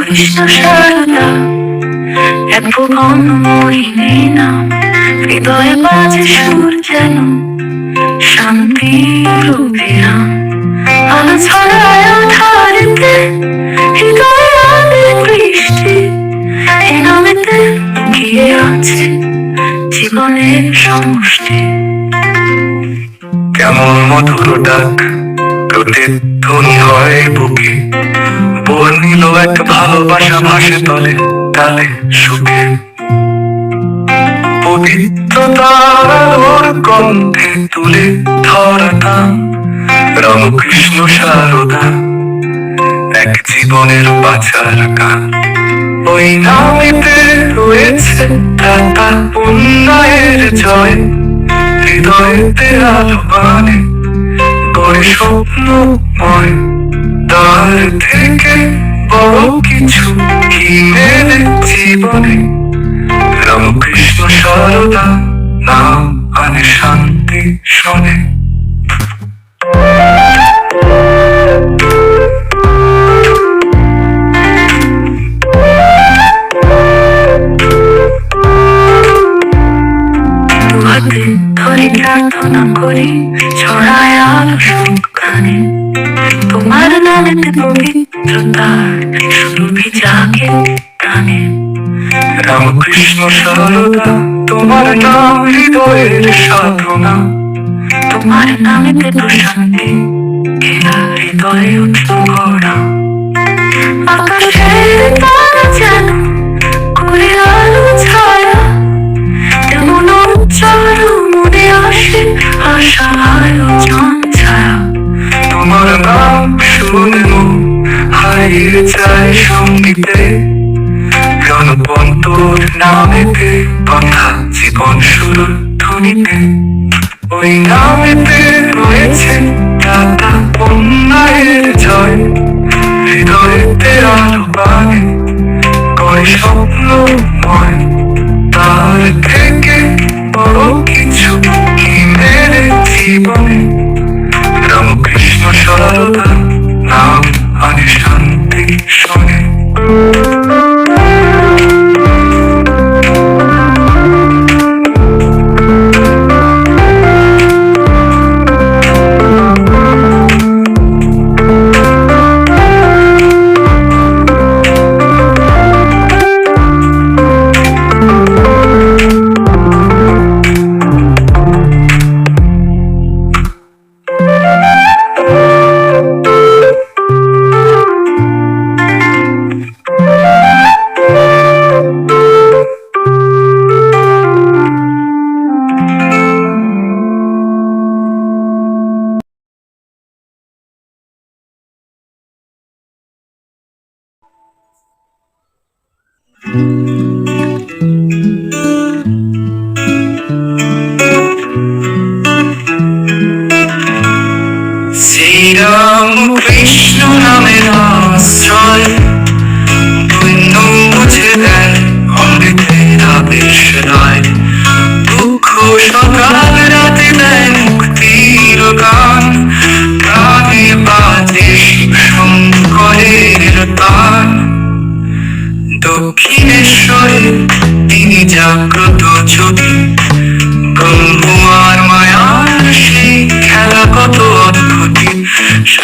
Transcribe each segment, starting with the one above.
কৃষ্ণ সারদা এক ভুবন মোহিনী নাম হৃদয়ে বাজে সুর যেন শান্তি রূপে রাম আলো ছড়ায় ধারেতে হৃদয়ে বৃষ্টি এ নামেতে গিয়ে আছে জীবনের সমষ্টি কেমন মধুর ডাক, প্রতিধ্বনি হয় বুকে। বর্ণিল এক ভালোবাসা ভাসে তলে, তালে সুখে। পবিত্রতার আলোর তুলে ধরাতাম রামকৃষ্ণ সারদা, এক জীবনের বাঁচার গান। ওই নামেতে রয়েছে দাতা উন্নয়ের জয়, হৃদয়েতে আলো বানে গড়ে স্বপ্নময়। তার থেকে বড় কিছু কি মেলে জীবনে? রামকৃষ্ণ সারদা নাম আনে শান্তি শোনে। ধরে প্রার্থনা করি, ছড়ায় আলো সবখানে তোমার নামেতে সুরভি জাগে প্রাণে রামকৃষ্ণ সারদা তোমার নাম হৃদয়ের সাধনা তোমার নামেতে প্রশান্তি ঘেরা হৃদয়ে উঠল ঘোড়া তারা করে আলো ছায়া তেমন উজ্জ্বল মনে আসে আশা আয়োজন তোমার নাম শুনে হারিয়ে যায় সঙ্গীতে গণপন্তর নামেতে কথা জীবন শুরু ধ্বনিতে ওই নামেতে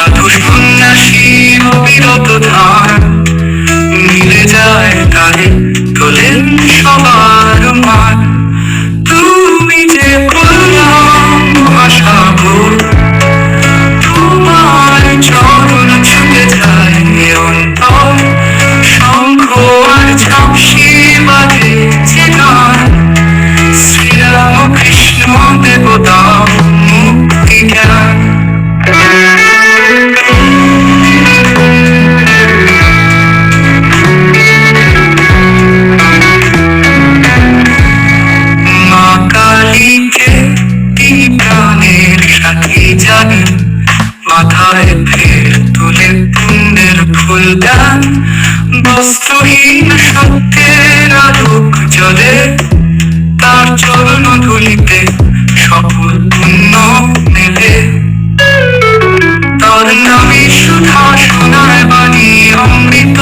সাধু সন্ন্যাসী অবিরত ধার মিলে যায় তারে, তোলেন সবার মান তুমি যে ভাষা ভুল তোমার চরণ চরণ ধুলিতে সফল পুণ্য মেলে। তার নামে সুধা সোনার বাণী অমৃত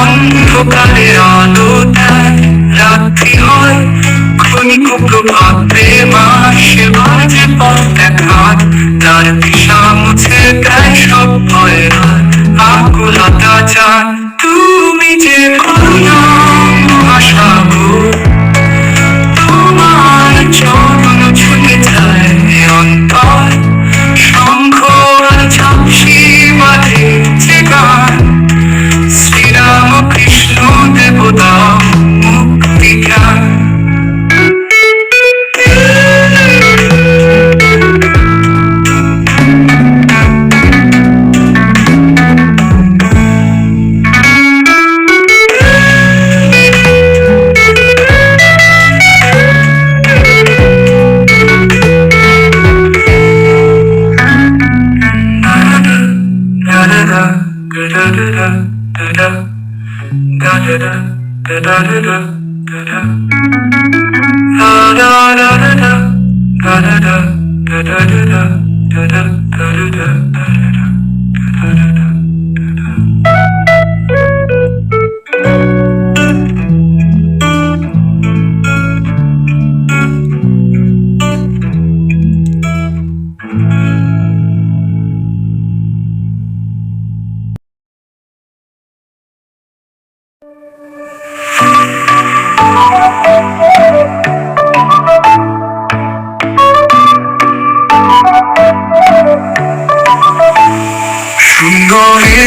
অন্ধকারে আলো দেয়, রাত্রি হয়। ক্ষণিক প্রভাত প্রেমা সেবা যে পথ দেখাত তার দিশা মুছে দেয় সব ভয় আকুলতা চায় Yeah.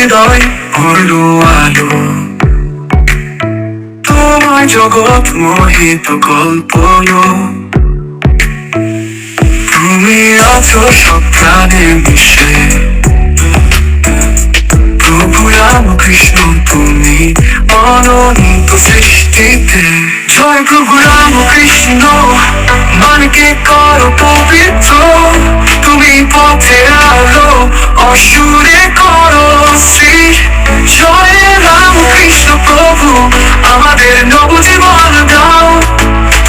হৃদয় হলো আলো। তোমার জগৎ মোহিত কল্পন। তুমি আছো সব প্রাণের মিশে। প্রভু রাম কৃষ্ণ, তুমি অনন্ত সৃষ্টিতে। জয় প্রভু রাম কৃষ্ণ, মনকে করো পবিত্র। তুমি পথের আলো, অসুরে করো জয় রাম কৃষ্ণ প্রভু, আমাদের নবজীবন দাও।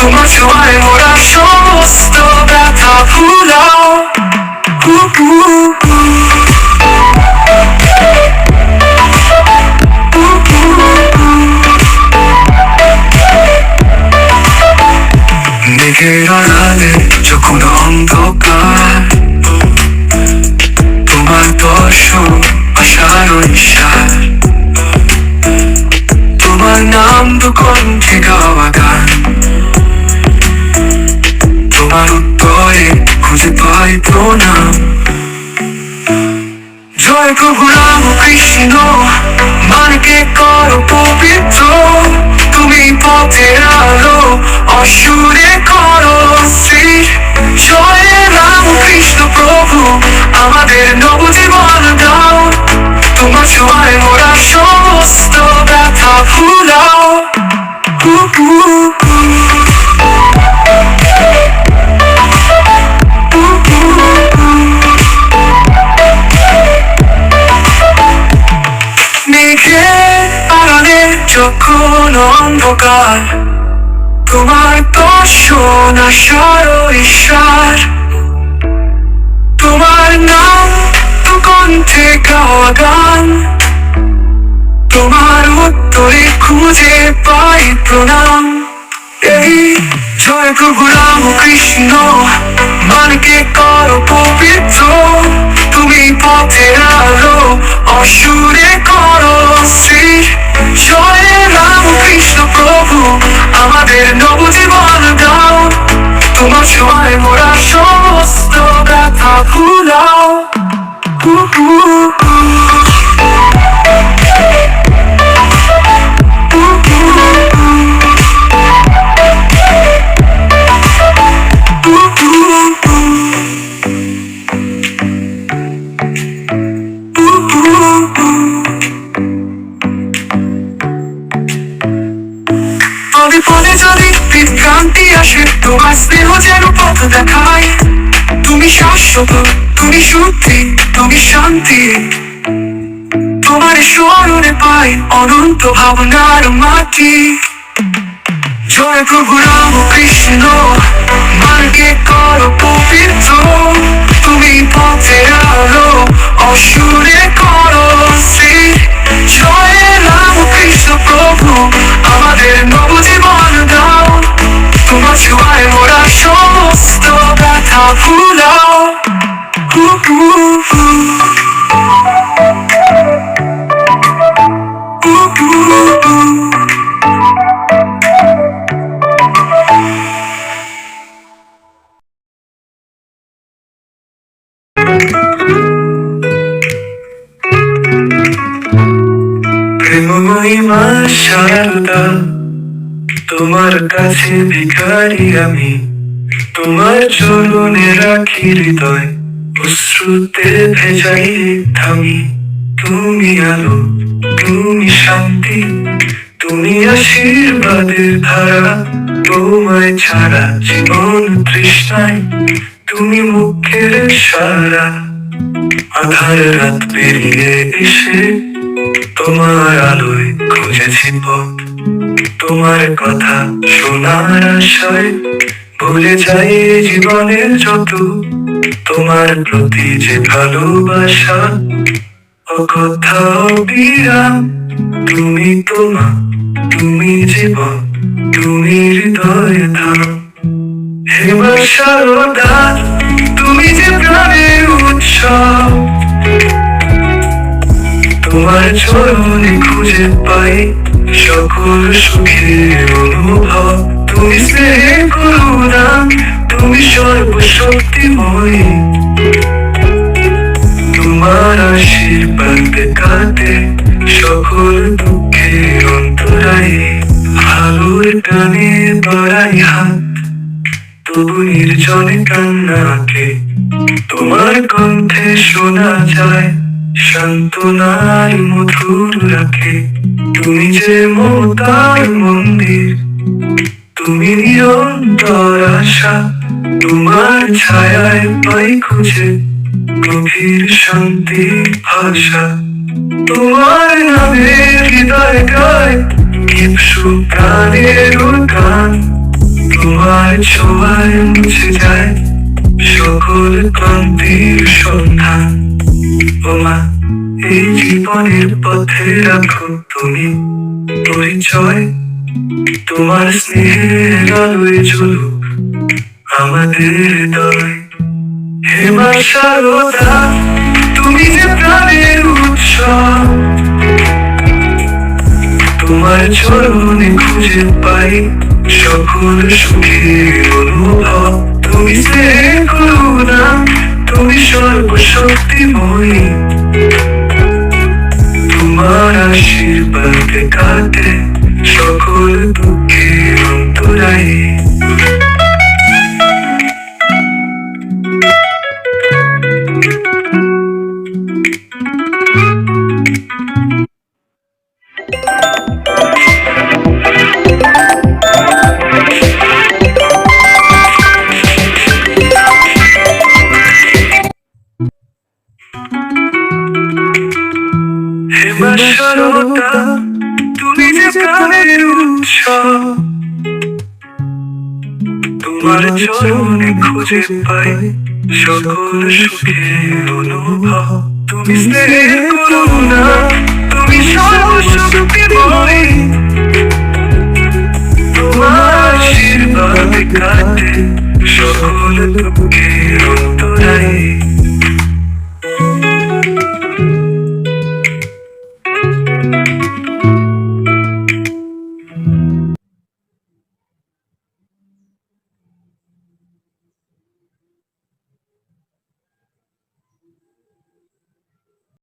তোমার ছোঁয়ায় মোরা সমস্ত ব্যথা ভুলাও যখন প্রভু রাম কৃষ্ণ, মানকে করো পবিত্র। তুমি পথের আলো, অসুরে করো শ্রী জয় রাম কৃষ্ণ প্রভু, আমাদের নবজীবন দাও। তোমার ছোঁয়ায় মোরা সমস্ত ব্যথা ভুলাও। হু হু। যখন অন্ধকার। তোমার দর্শন আশার ঈশ্বর তোমার নাম তো কণ্ঠে গান। তোমার উত্তরে খুঁজে পাই প্রণাম। এই জয় প্রভু রাম কৃষ্ণ। মানকে করো পবিত্র। তুমি পথের আলো, অসুরে করো শ্রী জয় রাম কৃষ্ণ প্রভু, আমাদের নবজীবন দাও। তোমার ছোঁয়ায় মোরা সমস্ত ব্যথা ভুলাও। হু। হু। তীর তোমার স্মরণে পাই অনন্ত ভাবনার মাটি। জয় প্রভু রাম কৃষ্ণ মার্গে কর পবিত্র। তুমি পথের আলো অসুরে কর জয় রাম কৃষ্ণ প্রভু আমাদের নবজীবন দাও। তোমার ছোঁয়ায় ওরা সমস্ত ব্যথা ভুলাও। Ooh, ooh, ooh. কাছে ভিখারি আমি। তোমার চরণে রাখি হৃদয়, অশ্রুতে ভেজাই থামি তুমি আলো, তুমি শান্তি, তুমি আশীর্বাদের ধারা। তোমায় ছাড়া জীবন তৃষ্ণায়, তুমি মুখের সারা। আধার রাত পেরিয়ে এসে তোমার আলোয় খুঁজেছি পথ। তোমার কথা শোনার আশায় ভুলে যাই জীবনের যত। তোমার প্রতি যে ভালোবাসা, ও কথা বিরাম তুমি তোমা তুমি জীবন তুমি হৃদয় ধাম হে তুমি যে প্রাণের উৎসব তোমার চরণে খুঁজে পাই সকল সুখের অনুভব। তুমি স্নেহ করুণা তুমি সর্বশক্তিময়। তোমার আশীর্বাদ কাটে সকল দুঃখের অন্তরায়। আলোর টানে বাড়াই হাত, তবু নির্জনে কান্নাকে তোমার কণ্ঠে শোনা যায় সান্ত্বনার মধুর রাখে। তুমি যে মমতার মন্দির, তুমি নিরন্তর আশা, তোমার ছায়ায় পাই খুঁজে গভীর শান্তি ভাষা। তোমার নামে হৃদয় গায় কিপসু প্রাণের গান তোমার ছোঁয়ায় মুছে যায় সকল ক্রান্তির সন্ধান। ওমা এই জীবনের পথে রাখো তুমি। পরিচয়, তোমার স্নেহের আলোয় জ্বলুক আমাদের হৃদয়। হে মা তুমি যে প্রাণের উৎসব তোমার চরণে খুঁজে পাই সকল সুখের অনুভব। তুমি স্নেহ করুণা, তুমি সর্বশক্তিময়ী। আশীর্বাদ কাটে সকল চরণে খুঁজে পাই সকল সুখে অনুভব। তুমি স্নেহ করুণা তুমি সর্বশক্তিময় তোমার আশীর্বাদ কাটে সকল দুঃখের